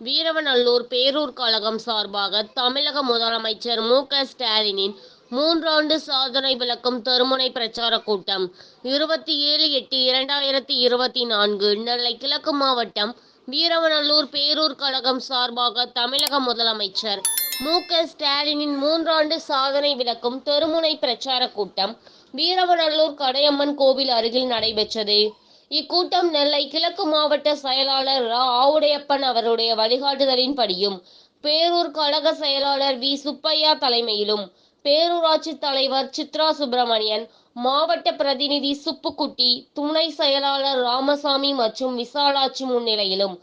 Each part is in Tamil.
வீரவநல்லூர் பேரூர் கழகம் சார்பாக தமிழக முதலமைச்சர் மு க ஸ்டாலினின் மூன்றாண்டு சாதனை விளக்கும் தெருமுனை பிரச்சார கூட்டம். இருபத்தி ஏழு எட்டு இரண்டாயிரத்தி இருபத்தி நான்கு நெல்லை கிழக்கு மாவட்டம் வீரவநல்லூர் பேரூர் கழகம் சார்பாக தமிழக முதலமைச்சர் மு க ஸ்டாலினின் மூன்றாண்டு சாதனை விளக்கும் தெருமுனை பிரச்சார கூட்டம் வீரவநல்லூர் கடையம்மன் கோவில் அருகில் நடைபெற்றது. இக்கூட்டம் நெல்லை கிழக்கு மாவட்ட செயலாளர் ரா. ஆவுடையப்பன் அவருடைய வழிகாட்டுதலின்படியும் பேரூர் கழக செயலாளர் வி. சுப்பையா தலைமையிலும் பேரூராட்சி தலைவர் சித்ரா சுப்பிரமணியன் மாவட்ட பிரதிநிதி சுப்புக்குட்டி துணை செயலாளர் ராமசாமி மற்றும் விசாலாட்சி முன்னிலையிலும்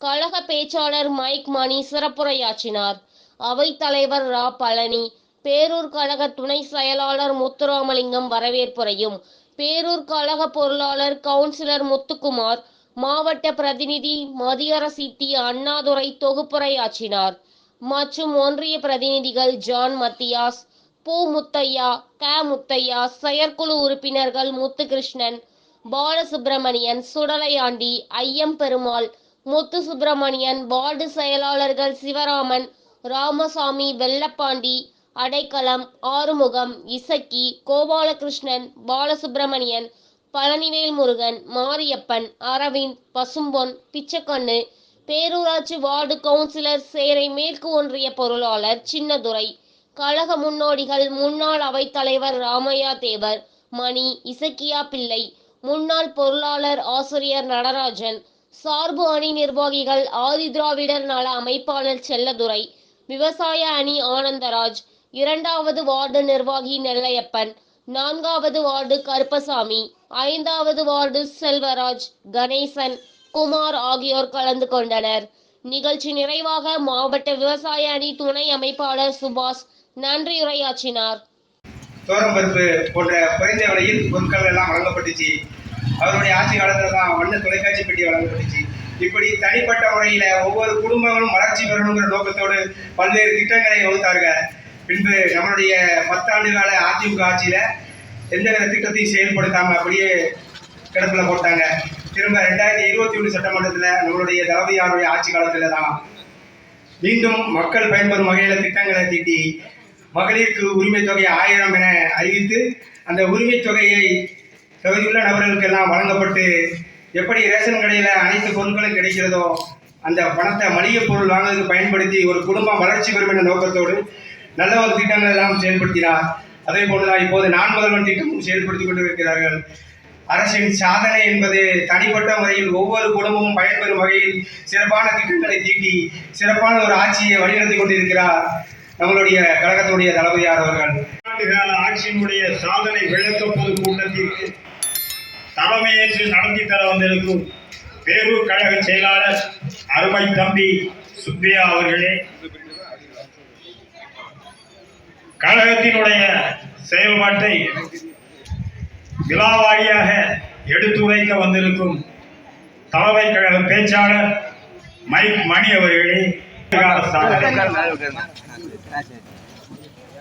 கழக பேச்சாளர் மைக் மணி சிறப்புரையாற்றினார். அவைத்தலைவர் ரா. பழனி பேரூர் கழக துணை செயலாளர் முத்துராமலிங்கம் வரவேற்புரையும் பேரூர் கழக பொருளாளர் கவுன்சிலர் முத்துக்குமார் மாவட்ட பிரதிநிதி மதியரசி டி அண்ணாதுரை தொகுப்புரையாற்றினார் மற்றும் ஒன்றிய பிரதிநிதிகள் ஜான் மத்தியாஸ் பூ முத்தையா க முத்தையா செயற்குழு உறுப்பினர்கள் முத்துகிருஷ்ணன் பாலசுப்பிரமணியன் சுடலையாண்டி ஐயம் பெருமாள் முத்து சுப்பிரமணியன் வார்டு செயலாளர்கள் சிவராமன் ராமசாமி வெள்ளப்பாண்டி அடைக்கலம் ஆறுமுகம் இசக்கி கோபாலகிருஷ்ணன் பாலசுப்பிரமணியன் பழனிவேல் முருகன் மாரியப்பன் அரவிந்த் பசும்பொன் பிச்சைக்கண்ணு பேரூராட்சி வார்டு கவுன்சிலர் சேரை மேற்கு ஒன்றிய பொருளாளர் சின்னதுரை கழக முன்னோடிகள் முன்னாள் அவைத்தலைவர் ராமையா தேவர் மணி இசக்கியா பிள்ளை முன்னாள் பொருளாளர் ஆசிரியர் நடராஜன் சார்பு அணி நிர்வாகிகள் ஆதிதிராவிடர் நல அமைப்பாளர் செல்லதுரை விவசாய அணி ஆனந்தராஜ் இரண்டாவது வார்டு நிர்வாகி நெல்லையப்பன் நான்காவது வார்டு கருப்பசாமி ஐந்தாவது வார்டு செல்வராஜ் கணேசன் குமார் ஆகியோர் கலந்து கொண்டனர். நிகழ்ச்சி நிறைவாக மாவட்ட விவசாய அணி துணை அமைப்பாளர் சுபாஷ் நன்றியுரையாற்றினார் தோரம்பருப்பு போன்ற குறைந்த விலையில் பொருட்கள் எல்லாம் வழங்கப்பட்டுச்சு. அவருடைய ஆட்சி காலத்தில் தான் வண்ண தொலைக்காட்சி பெட்டி வழங்கப்பட்டுச்சு. இப்படி தனிப்பட்ட முறையில் ஒவ்வொரு குடும்பங்களும் வளர்ச்சி பெறணுங்கிற நோக்கத்தோடு பல்வேறு திட்டங்களை வகுத்தார்கள். பின்பு நம்மளுடைய பத்தாண்டு கால அதிமுக ஆட்சியில் எந்தவித திட்டத்தையும் செயல்படுத்தாமல் அப்படியே கிடப்பில் போட்டாங்க. திரும்ப ரெண்டாயிரத்தி இருபத்தி ஒன்று சட்டமன்றத்தில் நம்மளுடைய தளபதியாருடைய ஆட்சி காலத்தில் தான் மீண்டும் மக்கள் பயன்பெறும் வகையில் திட்டங்களை தீட்டி மகளிருக்கு உரிமை தொகை ஆயிரம் என அறிவித்து அந்த உரிமை தொகையை தகுதியுள்ள நபர்களுக்கெல்லாம் வழங்கப்பட்டு எப்படி ரேஷன் கடையில் அனைத்து பொருட்களும் கிடைக்கிறதோ அந்த பணத்தை மளிகை பொருள் வாங்குறதுக்கு பயன்படுத்தி ஒரு குடும்பம் வளர்ச்சி பெறும் என்ற நோக்கத்தோடு நல்ல ஒரு திட்டங்கள் எல்லாம் செயல்படுத்தினார். அதே போலதான் இப்போது நான் முதல்வன் திட்டமும் செயல்படுத்திக் கொண்டிருக்கிறார்கள். அரசின் சாதனை என்பது தனிப்பட்ட முறையில் ஒவ்வொரு குடும்பமும் பயன்பெறும் வகையில் சிறப்பான திட்டங்களை தீட்டி சிறப்பான ஒரு ஆட்சியை வழிநடத்தி கொண்டிருக்கிறார் நம்மளுடைய கழகத்துடைய தளபதியார் அவர்கள். ஆட்சியினுடைய சாதனை விளக்க பொது கூட்டத்திற்கு தலைமையேற்று நடத்தி தர வந்திருக்கும் பேரூர் கழக செயலாளர் அருமை தம்பி சுப்பையா அவர்களே கழகத்தினுடைய செயல்பாட்டை விழாவாரியாக எடுத்துரைக்க வந்திருக்கும் தலைமை கழக பேச்சாளர் மைக் மணி அவர்களே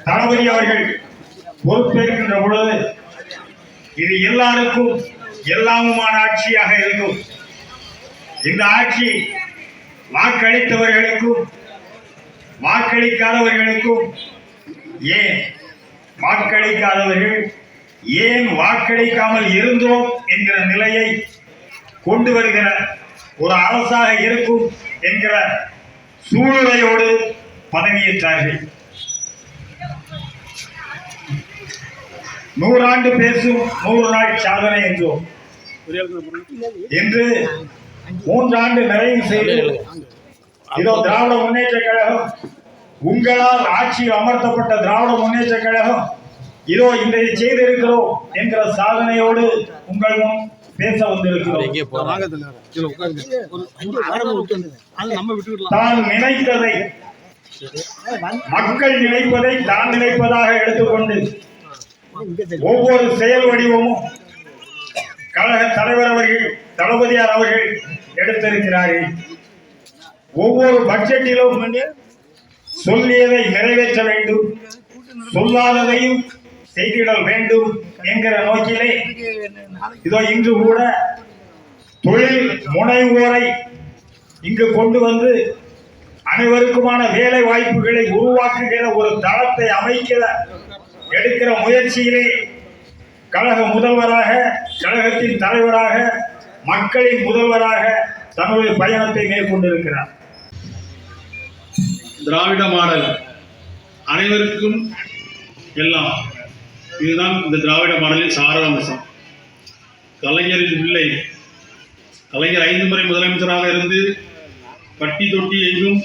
தளபதி அவர்கள் பொறுப்பேற்கின்ற பொழுது இது எல்லாருக்கும் எல்லாமுமான ஆட்சியாக இருக்கும். இந்த ஆட்சி வாக்களித்தவர்களுக்கும் வாக்களிக்காதவர்களுக்கும் ஏன் வாக்களிக்காதவர்கள்? ஏன் வாக்களிக்காமல் இருந்தோம் என்கிற நிலையை கொண்டு வருகிற ஒரு அரசாக இருக்கும் என்கிற சூழ்நிலையோடு பதவியேற்றார்கள். நூறாண்டு பேசும் நூறு நாள் சாதனை என்றோம். என்று மூன்றாண்டு நிறைவு செய்து இதோ திராவிட முன்னேற்ற கழகம் உங்களால் ஆட்சியில் அமர்த்தப்பட்ட திராவிட முன்னேற்ற கழகம் இதோ இதை செய்திருக்கிறோம் என்கிற சாதனையோடு உங்கள் முன் பேச வந்திருக்கிறோம். தான் நினைத்ததை மக்கள் நினைப்பதை தான் நினைப்பதாக எடுத்துக்கொண்டு ஒவ்வொரு செயல் வடிவமும் கழக தலைவர் அவர்கள் தளபதியார் அவர்கள் எடுத்திருக்கிறார்கள். ஒவ்வொரு பட்ஜெட்டிலும் சொல்லியதை நிறைவேற்ற வேண்டும். சொல்லாததையும் செய்திடல் வேண்டும் என்கிற நோக்கிலே இதோ இன்று கூட தொழில் முனைவோரை இங்கு கொண்டு வந்து அனைவருக்குமான வேலை வாய்ப்புகளை உருவாக்குகிற ஒரு தளத்தை அமைக்கிற எடுக்கிற முயற்சியிலே கழக முதல்வராக கழகத்தின் தலைவராக மக்களின் முதல்வராக தன்னுடைய பயணத்தை மேற்கொண்டிருக்கிறார். திராவிட மாடல் அனைவருக்கும் எல்லாம் இதுதான் இந்த திராவிட மாடலின் சாராம்சம் கலைஞரின் பிள்ளை கலைஞர் ஐந்து முறை முதலமைச்சராக இருந்து பட்டி தொட்டி எங்கும்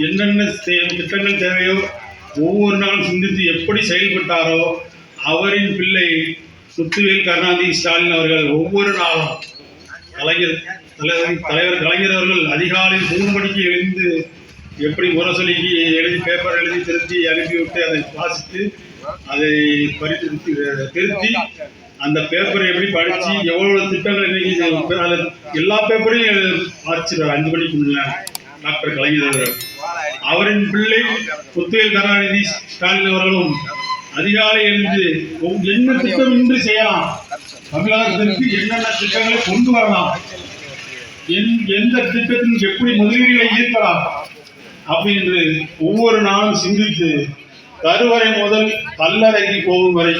என்னென்ன தே- திட்டங்கள் தேவையோ ஒவ்வொரு நாளும் சிந்தித்து எப்படி செயல்பட்டாரோ அவரின் பிள்ளை முத்துவேல் கருணாநிதி ஸ்டாலின் அவர்கள் ஒவ்வொரு நாளும் கலைஞர் தலைவர் தலைவர் கலைஞர் அவர்கள் அதிகாலை மூணு மணிக்கு எழுந்து எப்படி முரசொலிக்கு எழுதி பேப்பர் எழுதி திருத்தி அனுப்பிவிட்டு அதை வாசித்து அதை பரிசீலித்து திருத்தி அந்த பேப்பரை எப்படி படித்து எவ்வளவு திட்டங்கள் இன்னைக்கு அதில் எல்லா பேப்பரையும் வாசிச்சிருக்காரு. அஞ்சு மணிக்கு முன்ன டாக்டர் கலைஞர் அவர்கள். அவரின் பிள்ளை புத்தியல் கருணாநிதி ஸ்டாலின் அவர்களும் அதிகாலை எழுந்து என்ன திட்டம் இன்று செய்யலாம்? தமிழகத்திற்கு என்னென்ன திட்டங்களை கொண்டு வரலாம்? எந்த திட்டத்தின் எப்படி முதலீடுகளை ஈர்க்கலாம்? அப்படின்னு ஒவ்வொரு நாளும் சிந்தித்து கருவறை முதல் கல்லறைக்கு போகும் வரை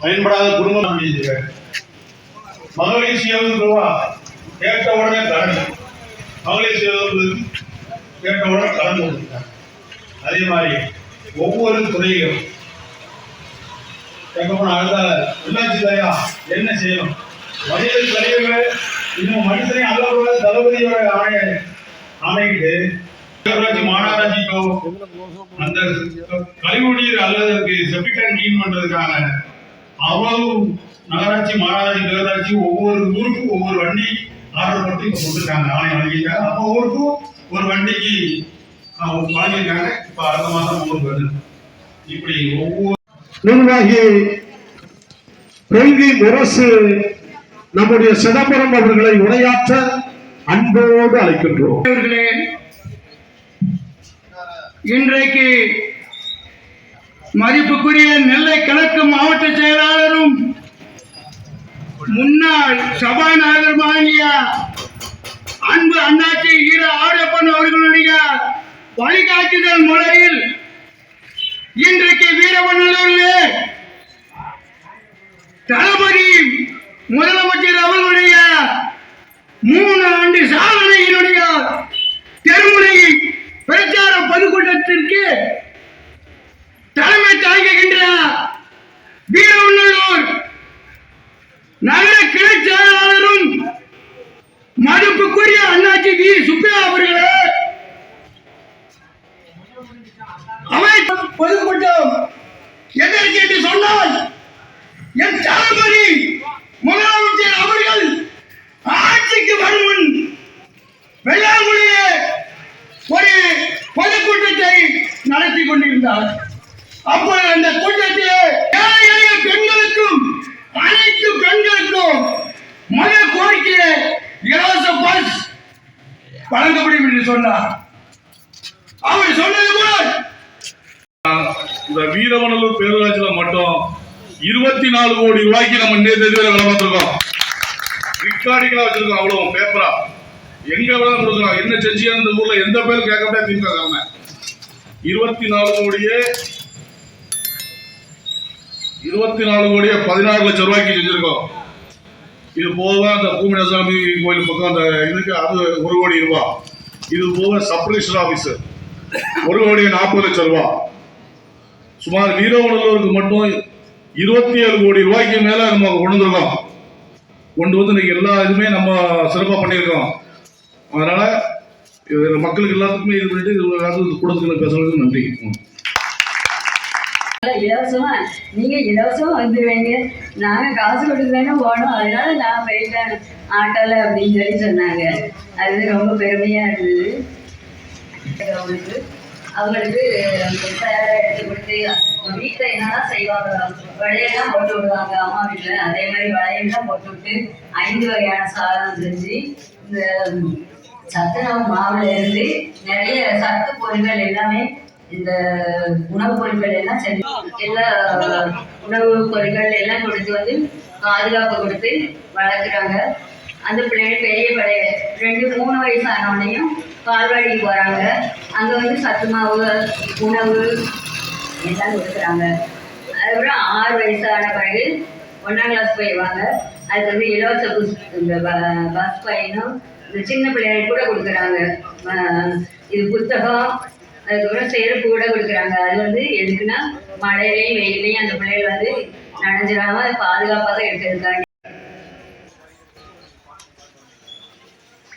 பயன்படாத குடும்பம் அமைஞ்சிருக்காரு மகளிர் சுய ரூபா கேட்ட உடனே கடன். மகளிர் சுய கேட்ட உடனே கடன் கொடுத்துட்டாங்க அதே மாதிரி ஒவ்வொரு துறையிலும் கேட்கப்போன அழுதால உள்ளாட்சி தயா என்ன செய்யணும்? மனிதன் தலைவர்கள் இன்னும் மனிதனை அல்ல தளபதியோட ஆணை அமைந்து பேரூராட்சி அந்த கழிவுநீர் அல்லது செப்டிக் கிளீன் பண்றதுக்கான அவ்வளவு நகராட்சி மாநகராட்சி பேரூராட்சி ஒவ்வொரு ஊருக்கும் ஒவ்வொரு வண்டி ஆர்டர் போட்டு இப்போ கொடுத்துருக்காங்க. வழங்கியிருக்காங்க. அப்போ ஊருக்கும் ஒரு வண்டிக்கு ஆஹ், வழங்கியிருக்காங்க. இப்போ அடுத்த மாதம் ஊருக்கு வருது. இப்படி ஒவ்வொரு நிர்வாகி கொள்கை முரசு நம்முடைய சிதம்பரம் அவர்களை உரையாற்ற அன்போடு அழைக்கின்றோம். இன்றைக்கு மதிப்புக்குரிய நெல்லை கிழக்கு மாவட்ட செயலாளரும் முன்னாள் சபாநாயகருமாகிய அன்பு அண்ணாச்சி ஈர ஆடப்பன் அவர்களுடைய வழிகாட்டுதல் முறையில் இன்றைக்கு வீரவநல்லூரிலே தளபதி முதலமைச்சர் அவர்களுடைய மூணு ஆண்டு சாதனையினுடைய தெருமுறை பிரச்சார பொதுக்கூட்டத்திற்கு தலைமை தாங்குகின்ற வீரவநல்லூர் நகர கிளை செயலாளரும் மதிப்புக்குரிய அண்ணாச்சி வி சுப்பையா அவர்களே அவை பொதுக்கூட்டம் எதற்கு என்று சொன்னால் என் தளபதி முதலமைச்சர் அவர்கள் ஆட்சிக்கு வரும் முன் வெள்ளாங்குழியே ஒரு பொதுக்கூட்டத்தை நடத்தி கொண்டிருந்தார் அப்பொழுது அந்த கூட்டத்திலே ஏழை எளிய பெண்களுக்கும் அனைத்து பெண்களுக்கும் முதல் கோரிக்கையை இலவச பஸ் வழங்கப்படும் என்று சொன்னார் அவர் சொன்னது போல் இந்த வீரமணலூர் பேரூராட்சியில மட்டும் இருபத்தி நாலு கோடி ரூபாய்க்கு நம்ம இன்னைய தேதியில வேலை பார்த்திருக்கோம். ரிக்கார்டிங்களா வச்சிருக்கோம் அவ்வளவு பேப்பரா எங்க வேலை கொடுக்குறோம்? என்ன செஞ்சு அந்த ஊர்ல? எந்த பேரும் கேட்கப்பட திமுக காரணம் இருபத்தி நாலு கோடியே இருபத்தி நாலு கோடியே பதினாறு லட்சம் ரூபாய்க்கு செஞ்சிருக்கோம். இது போக அந்த பூமிநாசாமி கோயில் பக்கம் அந்த இதுக்கு அது ஒரு கோடி ரூபாய் இது போக சப் ரிஜிஸ்டர் ஆபீசர் ஒரு கோடி நாற்பது லட்சம் ரூபாய் சுமார் வீரவநல்லூருக்கு மட்டும் இருபத்தி ஏழு கோடி ரூபாய்க்கு மேல நம்ம கொண்டு வந்திருக்கோம் கொண்டு வந்து இன்னைக்கு எல்லா இதுவுமே நம்ம சிறப்பாக பண்ணியிருக்கோம். அதனால இது மக்களுக்கு எல்லாத்துக்குமே இது பண்ணிட்டு இது எல்லாத்துக்கும் கூடத்துக்கு பேசுறதுக்கு நன்றி. இலவசமா நீங்க இலவசமா வந்துருவீங்க. நாங்க காசு கொடுத்து போனோம் அதனால நான் போயிட்டேன். ஆட்டோல அப்படின்னு சொல்லி சொன்னாங்க. அது ரொம்ப பெருமையா இருந்தது. அவங்களுக்கு அவங்களுக்கு சேலை எடுத்து கொடுத்து வீட்டில் என்னதான் செய்வாங்க வளையெல்லாம் போட்டு விடுவாங்க. அம்மா வீட்டில் அதே மாதிரி வளையெல்லாம் போட்டு விட்டு ஐந்து வகையான சாதம் செஞ்சு இந்த சத்துணவு மாவுல இருந்து நிறைய சத்து பொருட்கள் எல்லாமே இந்த உணவுப் பொருட்கள் எல்லாம் செஞ்சு எல்லா உணவு பொருட்கள் எல்லாம் கொடுத்து வந்து பாதுகாப்பு கொடுத்து வளர்க்குறாங்க. அந்த பிள்ளைங்க பெரிய பிள்ளைய ரெண்டு மூணு வயசு ஆனவனையும் பால்வாடிக்கு போகிறாங்க அங்கே வந்து சத்து மாவு உணவு எல்லாம் கொடுக்குறாங்க. அதுக்கப்புறம் ஆறு வயசான பிறகு ஒன்றாம் கிளாஸ் போயிடுவாங்க. அதுக்கு வந்து இலவச பஸ் இந்த ப- பஸ் பயணம் இந்த சின்ன பிள்ளைகளுக்கு கூட கொடுக்குறாங்க. இது புத்தகம் அதுக்கப்புறம் செருப்பு கூட கொடுக்குறாங்க. அது வந்து எதுக்குன்னா மழையிலையும் வெயிலையும் அந்த பிள்ளைகள் வந்து நனைஞ்சிடாம பாதுகாப்பாக இருக்கிறதுக்காண்டி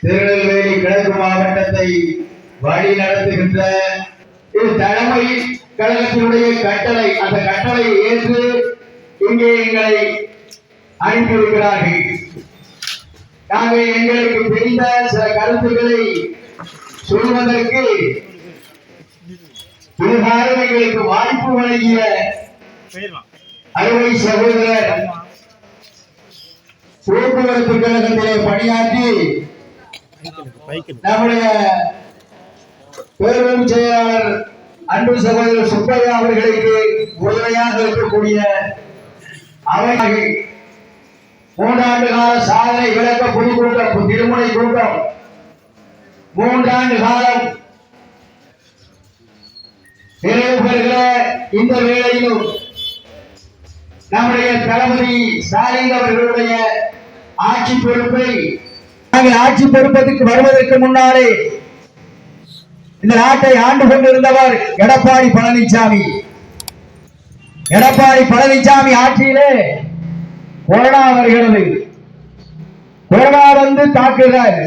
திருநெல்வேலி கிழக்கு மாவட்டத்தை வழி நடத்துகின்ற தலைமை கழகத்தினுடைய கட்டளை அந்த கட்டளையை ஏற்று இங்கே எங்களை அனுப்பியிருக்கிறார்கள். நாங்கள் எங்களுக்கு தெரிந்த சில கருத்துக்களை சொல்வதற்கு இதுகாரம் எங்களுக்கு வாய்ப்பு வழங்கிய அறுவை சகோதரர் போக்குவரத்து கழகத்திலே பணியாற்றி நம்முடைய பேரவை செயலாளர் அன்பு சகோதரர் சுப்பையா அவர்களுக்கு உறுதுணையாக இருக்கக்கூடிய அவைகள் மூன்றாண்டு கால சாதனை விளக்க பொதுக்கூட்டம் திருமுனை கூட்டம். மூன்றாண்டு காலம் நிறைவு பெறுகிற இந்த வேளையிலும் நம்முடைய தளபதி ஸ்டாலின் அவர்களுடைய ஆட்சி பொறுப்பை நாங்கள் ஆட்சி பொறுப்பதற்கு வருவதற்கு முன்னாலே இந்த நாட்டை ஆண்டு கொண்டிருந்தவர் எடப்பாடி பழனிசாமி எடப்பாடி பழனிசாமி ஆட்சியிலே கொரோனா வருகிறது. கொரோனா வந்து தாக்குகிறார்.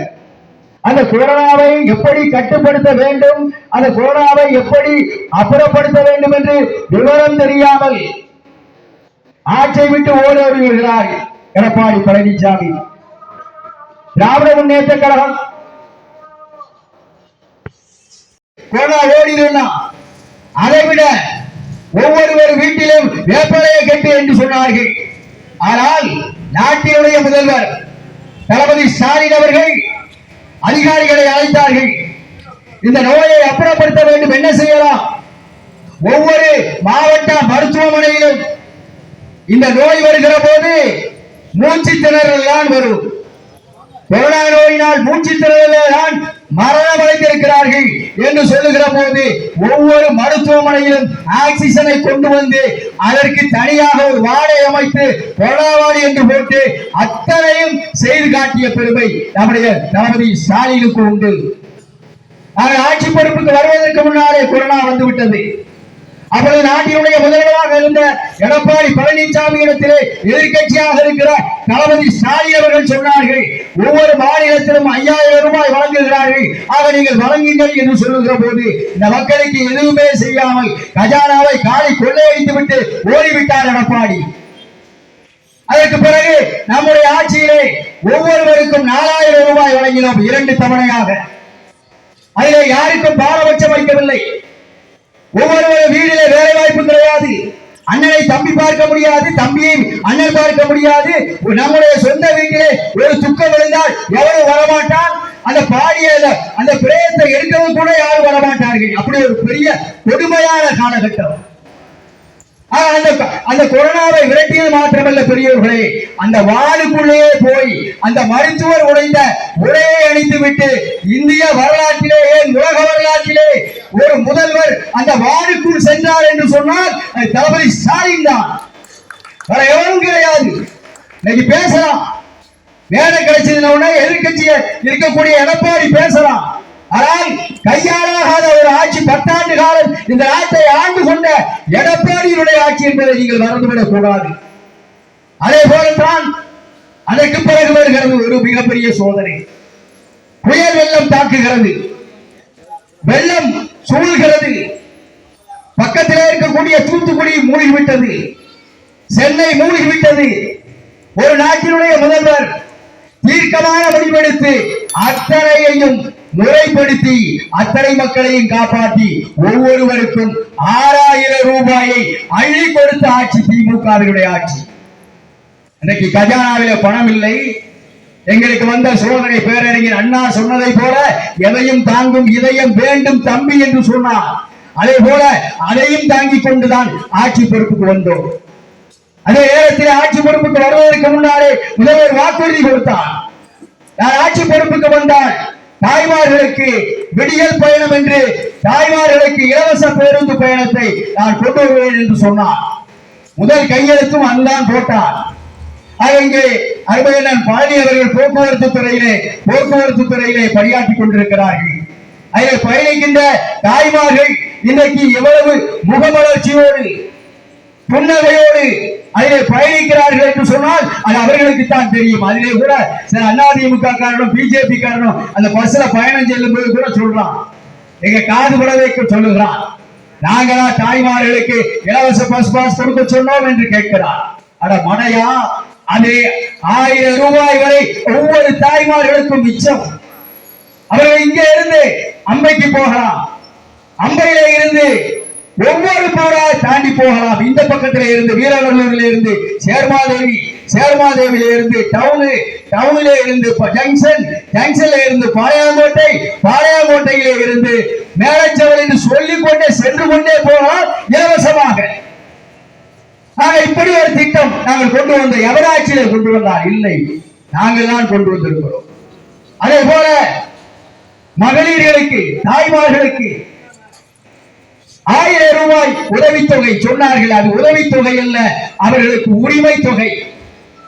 அந்த கொரோனாவை எப்படி கட்டுப்படுத்த வேண்டும்? அந்த கொரோனாவை எப்படி அப்புறப்படுத்த வேண்டும் என்று விவரம் தெரியாமல் ஆட்சியை விட்டு ஓடி வருகிறார் எடப்பாடி பழனிசாமி திராவிட முன்னேற்ற கழகம். கொரோனா அதை விட ஒவ்வொருவர் வீட்டிலும் வேப்பலையை கட்டு என்று சொன்னார்கள். ஆனால் நாட்டினுடைய முதல்வர் தளபதி ஸ்டாலின் அவர்கள் அதிகாரிகளை அழைத்தார்கள். இந்த நோயை அப்புறப்படுத்த வேண்டும் என்ன செய்யலாம்? ஒவ்வொரு மாவட்ட மருத்துவமனையிலும் இந்த நோய் வருகிற போது மூச்சு திணறல் தான் வரும். கொரோனா நோயினால் மூச்சு திணறல் தான் மரணம் அடைந்திருக்கிறார்கள் என்று சொல்லுகிற போது ஒவ்வொரு மருத்துவமனையிலும் ஆக்சிஜனை கொண்டு வந்து அதற்கு தனியாக ஒரு வாடை அமைத்து கொரோனா வார்டு என்று போட்டு அத்தனையும் செய்து காட்டிய பெருமை நம்முடைய தளபதி ஸ்டாலினுக்கு உண்டு. ஆட்சி பொறுப்புக்கு வருவதற்கு முன்னாலே கொரோனா வந்துவிட்டது. அப்பொழுது நாட்டினுடைய முதல்வராக இருந்த எடப்பாடி பழனிசாமி இடத்திலே எதிர்க்கட்சியாக இருக்கிற தளபதி ஸ்டாலின் அவர்கள் சொன்னார்கள் ஒவ்வொரு மாநிலத்திலும் ஐயாயிரம் ரூபாய் வழங்குகிறார்கள். ஆக நீங்கள் வழங்குங்கள் என்று சொல்லுகிற போது இந்த மக்களுக்கு எதுவுமே செய்யாமல் கஜானாவை காலை கொள்ளையடித்து விட்டு ஓடிவிட்டார் எடப்பாடி. அதற்கு பிறகு நம்முடைய ஆட்சியிலே ஒவ்வொருவருக்கும் நாலாயிரம் ரூபாய் வழங்கினோம் இரண்டு தவணையாக. அதிலே யாருக்கும் பாரபட்சம் வைக்கவில்லை. ஒவ்வொருவரும் வாய்ப்பு கிடையாது. அண்ணனை தம்பி பார்க்க முடியாது தம்பியை அண்ணன் பார்க்க முடியாது. நம்முடைய சொந்த வீட்டிலே ஒரு துக்கம் விழுந்தால் எவரும் வரமாட்டான். அந்த பாடிய அந்த- பிரேயத்தை எடுக்கவும் கூட யாரும் வரமாட்டார்கள். அப்படி ஒரு பெரிய கொடுமையான காலகட்டம். அந்த அந்த கொரோனாவை விரட்டியது மாத்திரமல்ல பெரியவர்களே அந்த வாளுக்குள்ளேயே போய் அந்த மருத்துவர் உடைந்த உரையை அணிந்து விட்டு இந்திய வரலாற்றிலே ஏன் உலக வரலாற்றிலே ஒரு முதல்வர் அந்த வாளுக்குள் சென்றார் என்று சொன்னால் தளபதி ஸ்டாலின் தான். வேற எவரும் கிடையாது. இன்னைக்கு பேசலாம். வேலை கிடைச்சதுன்னா உடனே இருக்கக்கூடிய எடப்பாடி பேசலாம். ஆனால் கையாளாகாத ஒரு ஆட்சி பத்தாண்டு காலம் இந்த நாட்டை ஆண்டு கொண்ட எடப்பாடியினுடைய ஆட்சி என்பதை நீங்கள் மறந்துவிடக் கூடாது. அதே போலத்தான் அதற்கு பிறகு வருகிறது ஒரு மிகப்பெரிய சோதனை. புயல் வெள்ளம் தாக்குகிறது. வெள்ளம் சூழ்கிறது. பக்கத்திலே இருக்கக்கூடிய தூத்துக்குடி மூழ்கிவிட்டது. சென்னை மூழ்கிவிட்டது. ஒரு நாட்டினுடைய முதல்வர் தீர்க்கமான முடிவெடுத்து அத்தனையையும் முறைப்படுத்தி அத்தனை மக்களையும் காப்பாற்றி ஒவ்வொருவருக்கும் ஆறாயிரம் ரூபாயை அள்ளி கொடுத்த ஆட்சி திமுகவினுடைய ஆட்சி. இன்னைக்கு கஜானாவில பணம் இல்லை. எங்களுக்கு வந்த சோதனை பேரறிஞர் அண்ணா சொன்னதை போல எதையும் தாங்கும் இதயம் வேண்டும் தம்பி என்று சொன்னார். அதே போல அதையும் தாங்கிக் கொண்டுதான் ஆட்சி பொறுப்புக்கு வந்தோம். அதே நேரத்தில் ஆட்சி பொறுப்புக்கு வருவதற்கு முன்னாலே முதல்வர் வாக்குறுதி கொடுத்தார். ஆட்சி பொறுப்புக்கு வந்தால் தாய்மார்களுக்கு விடியல் பயணம் என்று தாய்மார்களுக்கு இலவச பேருந்து பயணத்தை நான் கொண்டு வருவேன் என்று சொன்னார். முதல் கையெழுத்தும் அதுதான் போட்டார். இங்கே அருமையண்ணன் பழனி அவர்கள் போக்குவரத்து துறையிலே போக்குவரத்து துறையிலே பணியாற்றிக் கொண்டிருக்கிறார்கள். அதில் பயணிக்கின்ற தாய்மார்கள் இன்றைக்கு எவ்வளவு முகமலர்ச்சியோடு புன்னகையோடு அதிலே பயணிக்கிறார்கள் என்று சொன்னால் அது அவர்களுக்கு தான் தெரியும். அதிலே கூட சில அதிமுக காரணம் பிஜேபி காரணம் அந்த பஸ்ல பயணம் செல்லும் போது கூட சொல்றான். எங்க காது பட சொல்லுகிறான். நாங்களா தாய்மார்களுக்கு இலவச பஸ் பாஸ் கொடுக்க சொன்னோம் என்று கேட்கிறார் அட மனையா அது ஆயிரம் ரூபாய் வரை ஒவ்வொரு தாய்மார்களுக்கும் மிச்சம். அவர்கள் இங்கே இருந்து அம்பைக்கு போகலாம். அம்பையில இருந்து ஒவ்வொரு போரா தாண்டி போகலாம். இந்த பக்கத்துல இருந்து வீரநல்லூரில் இருந்து சேர்மாதேவி சேர்மாதேவியில இருந்து டவுனு டவுனில இருந்து ஜங்ஷன் ஜங்ஷன்ல இருந்து பாளையங்கோட்டை பாளையங்கோட்டையில இருந்து மேலச்சவர் என்று சொல்லிக் கொண்டே சென்று கொண்டே போகலாம் இலவசமாக. ஆக இப்படி ஒரு திட்டம் நாங்கள் கொண்டு வந்த எவராட்சியில கொண்டு வந்தார்? இல்லை. நாங்கள் தான் கொண்டு வந்திருக்கிறோம். அதே போல மகளிர்களுக்கு தாய்மார்களுக்கு ஆயிரம் ரூபாய் உதவித்தொகை சொன்னார்கள். அது உதவித்தொகை அல்ல அவர்களுக்கு உரிமை தொகை.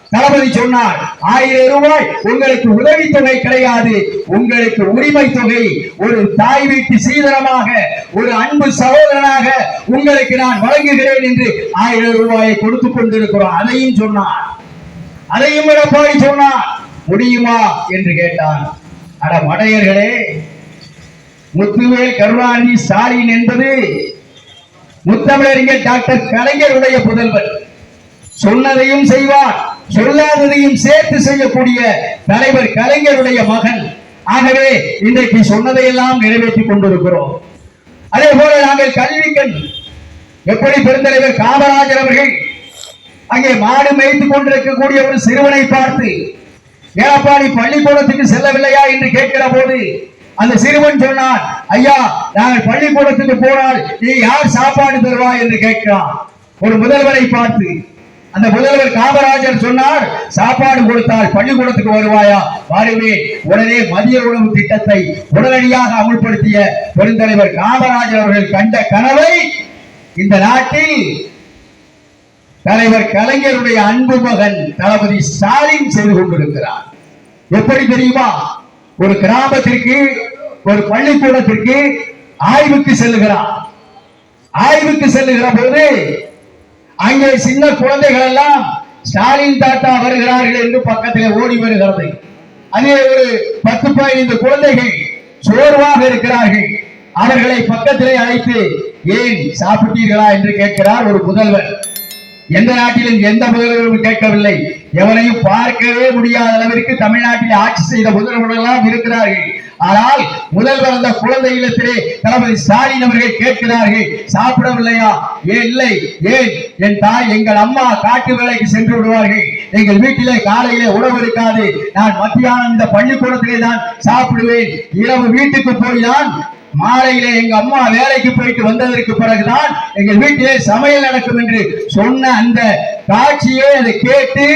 தளபதி சொன்னார் ஆயிரம் ரூபாய் உங்களுக்கு உதவித்தொகை கிடையாது. உங்களுக்கு உரிமை தொகை ஒரு தாய் வீட்டு சீதனமாக ஒரு அன்பு சகோதரனாக உங்களுக்கு நான் வழங்குகிறேன் என்று ஆயிரம் ரூபாயை கொடுத்துக் கொண்டிருக்கிறோம். அதையும் சொன்னார். அதையும் எடப்பாடி சொன்னார் முடியுமா? என்று கேட்டான் அட மடையர்களே முத்துவேல் கருணாநிதி ஸ்டாலின் என்பது முத்தமிழறிஞர் டாக்டர் கலைஞருடைய புதல்வர். சொன்னதையும் செய்வார் சொல்லாததையும் சேர்த்து செய்யக்கூடிய தலைவர் கலைஞருடைய மகன். ஆகவே இன்றைக்கு சொன்னதையெல்லாம் நிறைவேற்றிக் கொண்டிருக்கிறோம். அதே போல நாங்கள் கல்வி கண் எப்படி பெருந்தலைவர் காமராஜர் அவர்கள் அங்கே மாடு மேய்த்து கொண்டிருக்கக்கூடிய ஒரு சிறுவனை பார்த்து எடப்பாடி பள்ளிக்கூடத்துக்கு செல்லவில்லையா? என்று கேட்கிற போது அந்த சிறுவன் சொன்னான் ஐயா நாங்கள் பள்ளிக்கூடத்துக்கு போனால் நீ யார் சாப்பாடு தருவா? என்று கேட்கிறான். ஒரு முதல்வரை பார்த்து அந்த முதல்வர் காமராஜர் சொன்னார் சாப்பாடு கொடுத்தால் பள்ளிக்கூடத்துக்கு வருவாயா? வாருமே உடனே மதிய உணவு திட்டத்தை உடனடியாக அமுல்படுத்திய பெருந்தலைவர் காமராஜர் அவர்கள் கண்ட கனவை இந்த நாட்டில் தலைவர் கலைஞருடைய அன்பு மகன் தளபதி ஸ்டாலின் செய்து கொண்டிருக்கிறார். எப்படி தெரியுமா? ஒரு கிராமத்திற்கு ஒரு பள்ளிக்கூடத்திற்கு ஆய்வுக்கு செல்லுகிறார். ஆய்வுக்கு செல்லுகிற போது அங்கே சின்ன குழந்தைகள் எல்லாம் ஸ்டாலின் தாத்தா வருகிறார்கள் என்று பக்கத்தில் ஓடி வருகிறது. அதே ஒரு பத்து பதினைந்து குழந்தைகள் சோர்வாக இருக்கிறார்கள். அவர்களை பக்கத்திலே அழைத்து ஏன் சாப்பிட்டீர்களா? என்று கேட்கிறார் ஒரு முதல்வர். எந்த நாட்டிலும் எந்த முதல்வரும் கேட்கவில்லை. எவரையும் பார்க்கவே முடியாத அளவிற்கு தமிழ்நாட்டில் ஆட்சி செய்த முதல்வர்களெல்லாம் இருக்கிறார்கள். ஆனால் முதல்வர் அந்த குழந்தை இல்லத்திலே தளபதி ஸ்டாலின் அவர்கள் கேட்கிறார்கள் சாப்பிடவில்லையா ஏன் இல்லை. ஏன்? என் தாய் எங்கள் அம்மா காட்டு வேலைக்கு சென்று விடுவார்கள். எங்கள் வீட்டிலே காலையிலே உணவு இருக்காது. நான் மத்தியானம் இந்த பள்ளிக்கூடத்திலே தான் சாப்பிடுவேன். இரவு வீட்டுக்கு போய் தான் மாலையிலே எங்க அம்மா வேலைக்கு போயிட்டு வந்ததற்கு பிறகுதான் எங்கள் வீட்டிலே சமையல் நடக்கும் என்று சொன்ன அந்த காட்சியை அதை கேட்டு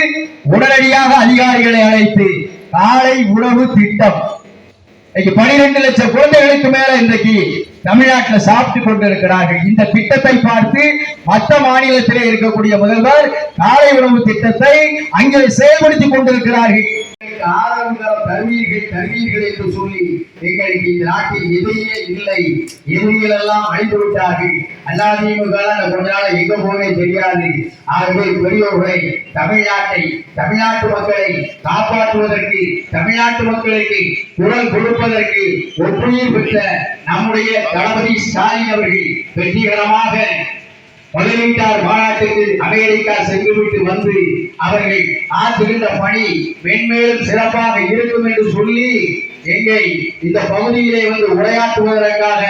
உடனடியாக அதிகாரிகளை அழைத்து காலை உணவு திட்டம். இன்னைக்கு பனிரெண்டு லட்சம் குழந்தைகளுக்கு மேல இன்றைக்கு தமிழ்நாட்டில் சாப்பிட்டு கொண்டிருக்கிறார்கள். இந்த திட்டத்தை பார்த்து மற்ற மாநிலத்திலே இருக்கக்கூடிய முதல்வர் காலை உணவு திட்டத்தை அங்கே செயல்படுத்திக் கொண்டிருக்கிறார்கள். ஆரம்பம் தருவீர்கள் தருவீர்கள் என்று சொல்லி எங்களுக்கு இந்த நாட்டில் எதையே இல்லை. எதிரிகள் அழிந்து விட்டார்கள். அதிமுக கொஞ்ச நாள் எங்க போனே தெரியாது. ஆகவே பெரியோர்களை தமிழ்நாட்டை தமிழ்நாட்டு மக்களை காப்பாற்றுவதற்கு தமிழ்நாட்டு மக்களுக்கு குரல் கொடுப்பதற்கு ஒப்புயர் பெற்ற நம்முடைய தளபதி ஸ்டாலின் அவர்கள் வெற்றிகரமாக முதலீட்டார் மாநாட்டுக்கு அமெரிக்கா சென்றுவிட்டு வந்து அவர்கள் ஆற்றுகின்ற பணி மென்மேலும் சிறப்பாக இருக்கும் என்று சொல்லி எங்களை இந்த பகுதியிலே வந்து உரையாற்றுவதற்காக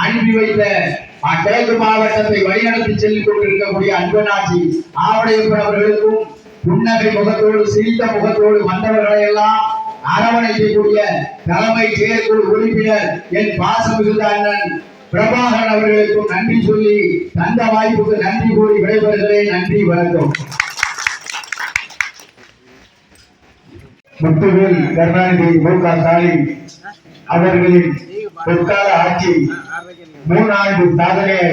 அனுப்பி வைத்த கிழக்கு மாவட்டத்தை வழிநடத்தி செல்லிக் கொண்டிருக்கக்கூடிய அன்பனாட்சி ஆவடையப்பன் அவர்களுக்கும் புன்னகை முகத்தோடு சிரித்த முகத்தோடு வந்தவர்களையெல்லாம் அரவணைக்கக்கூடிய தலைமை செயற்குழு உறுப்பினர் என் பாசம் மிகுந்த அண்ணன் பிரபாகரன் அவர்களுக்கும் நன்றி சொல்லி தந்த வாய்ப்புக்கு நன்றி கூறி விடைபெறுகிறேன். நன்றி வணக்கம். முத்துவில் கருணாநிதி மு க ஸ்டாலின் அவர்களின் பொற்கால ஆட்சி மூணாண்டு சாதனையை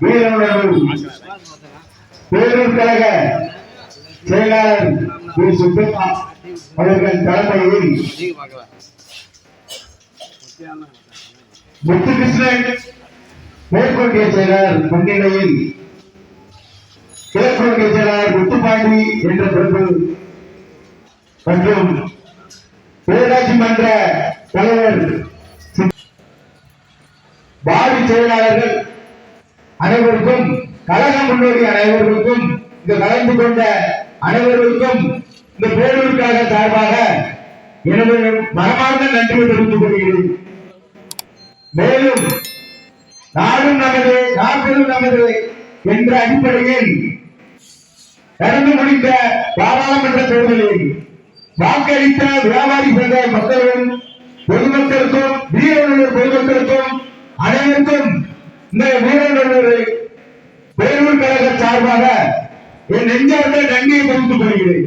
வீரனுடன் பேரூர் கழக செயலாளர் திரு சுப்பையா அவர்கள் தலைமையில் முத்துகிருஷ்ணன் மேற்கொண்டிய செயலாளர் முன்னிலையில் கிழக்கொண்டிய செயலாளர் முத்துப்பாண்டி என்ற பிரபு மற்றும் பேராட்சி மன்ற தலைவர் சி- செயலாளர்கள் அனைவருக்கும் கழக முன்னோடி அனைவருக்கும் இங்கு கலந்து கொண்ட அனைவருக்கும் இந்த பேரூருக்காக சார்பாக எனது மனமார்ந்த நன்றி தெரிவித்துக் கொள்கிறேன். மேலும் நாடும் நமது நாட்களும் நமது என்ற அடிப்படையில் நடந்து முடிந்த பாராளுமன்ற தேர்தலில் வாக்களித்த வியாபாரி சங்க மக்களும் பொதுமக்களுக்கும் வீரநல்லூர் பொதுமக்களுக்கும் அனைவருக்கும் இந்த வீரநல்லூர் பேரூர் கழக சார்பாக என் நெஞ்சார்ந்த நன்றியை தெரிவித்துக் கொள்கிறேன்.